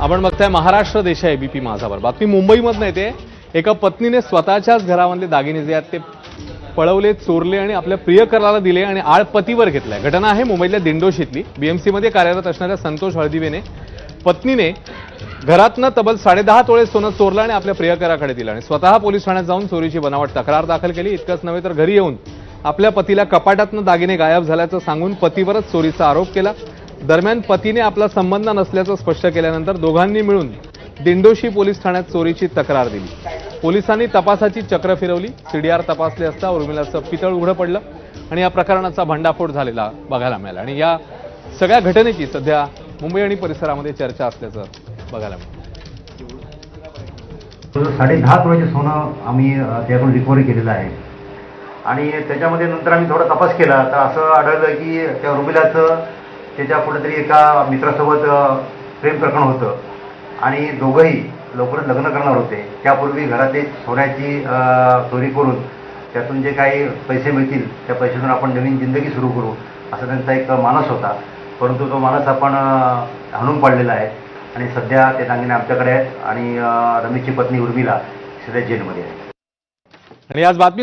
आपण बघताय महाराष्ट्र देश आहे बीपी माझावर. बातमी मुंबईमधनं येते. एका पत्नीने स्वतःच्याच घरामधले दागिने जे आहेत ते पळवले चोरले आणि आपल्या प्रियकराला दिले आणि आळ पतीवर घेतलाय. घटना आहे मुंबईतल्या दिंडोशीतली. बीएमसीमध्ये कार्यरत असणाऱ्या संतोष हळदिवेने पत्नीने घरातनं तब्बल साडेदहा तोळे सोनं चोरलं आणि आपल्या प्रियकराकडे दिलं आणि स्वतः पोलीस ठाण्यात जाऊन चोरीची बनावट तक्रार दाखल केली. इतकंच नव्हे तर घरी येऊन आपल्या पतीला कपाटातनं दागिने गायब झाल्याचं सांगून पतीवरच चोरीचा आरोप केला. दरम्यान पतीने आपला संबंध नसल्याचं स्पष्ट केल्यानंतर दोघांनी मिळून दिंडोशी पोलीस ठाण्यात चोरीची तक्रार दिली. पोलिसांनी तपासाची चक्र फिरवली. सीडीआर तपासले असता उर्मिलाचं पितळ उघडं पडलं आणि या प्रकरणाचा भंडाफोड झालेला बघायला मिळाला. आणि या सगळ्या घटनेची सध्या मुंबई आणि परिसरामध्ये चर्चा असल्याचं बघायला मिळालं साडे दहा तोळ्याचे सोनं आम्ही त्याकडून रिकव्हरी केलेलं आहे. आणि त्याच्यामध्ये नंतर आम्ही थोडा तपास केला. तर असं आढळलं की त्या रुबिलाचं त्याच्या कुठेतरी एका मित्रासोबत प्रेम प्रकरण होतं आणि दोघंही लवकरच लग्न करणार होते. त्यापूर्वी घरातील सोन्याची चोरी करून त्यातून जे काही पैसे मिळतील त्या पैशातून आपण नवीन जिंदगी सुरू करू असा त्यांचा एक मानस होता. परंतु तो मानस आपण हाणून पाडलेला आहे आणि सध्या ते दागिने आमच्याकडे आहेत आणि रमेशची पत्नी उर्मिला सध्या जेलमध्ये आहे. आणि आज बातमी